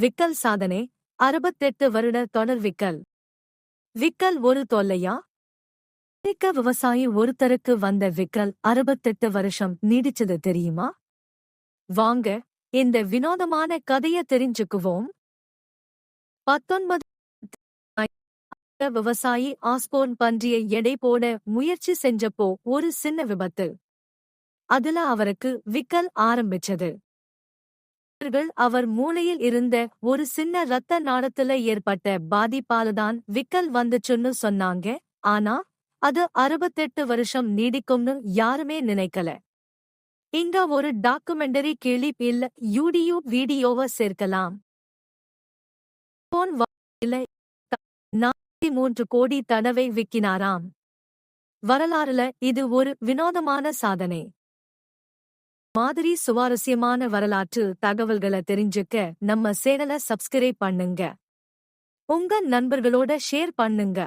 விக்கல் சாதனை அறுபத்தெட்டு வருட தொடர் விக்கல். விக்கல் ஒரு தொல்லையா? அமெரிக்க விவசாயி ஒருத்தருக்கு வந்த விக்கல் அறுபத்தெட்டு வருஷம் நீடிச்சது தெரியுமா? வாங்க இந்த வினோதமான கதைய தெரிஞ்சுக்குவோம். பத்தொன்பது விவசாயி ஆஸ்போன் பன்றியை எடை போட முயற்சி செஞ்சப்போ ஒரு சின்ன விபத்து. அதுல அவருக்கு விக்கல் ஆரம்பிச்சது. அவர்கள் அவர் மூளையில் இருந்த ஒரு சின்ன ரத்த நாடத்துல ஏற்பட்ட பாதிப்பாலதான் விக்கல் வந்துச்சுன்னு சொன்னாங்க. ஆனா அது அறுபத்தெட்டு வருஷம் நீடிக்கும்னு யாருமே நினைக்கல. இங்க ஒரு டாக்குமெண்டரி கிளிப் இல்ல யூடியூப் வீடியோவை சேர்க்கலாம். போன் நாற்பத்தி மூன்று கோடி தடவை விக்கினாராம். வரலாறுல இது ஒரு வினோதமான சாதனை. மாதிரி சுவாரஸ்யமான வரலாற்று தகவல்களை தெரிஞ்சுக்க நம்ம சேனலை சப்ஸ்கிரைப் பண்ணுங்க. உங்க நண்பர்களோட ஷேர் பண்ணுங்க.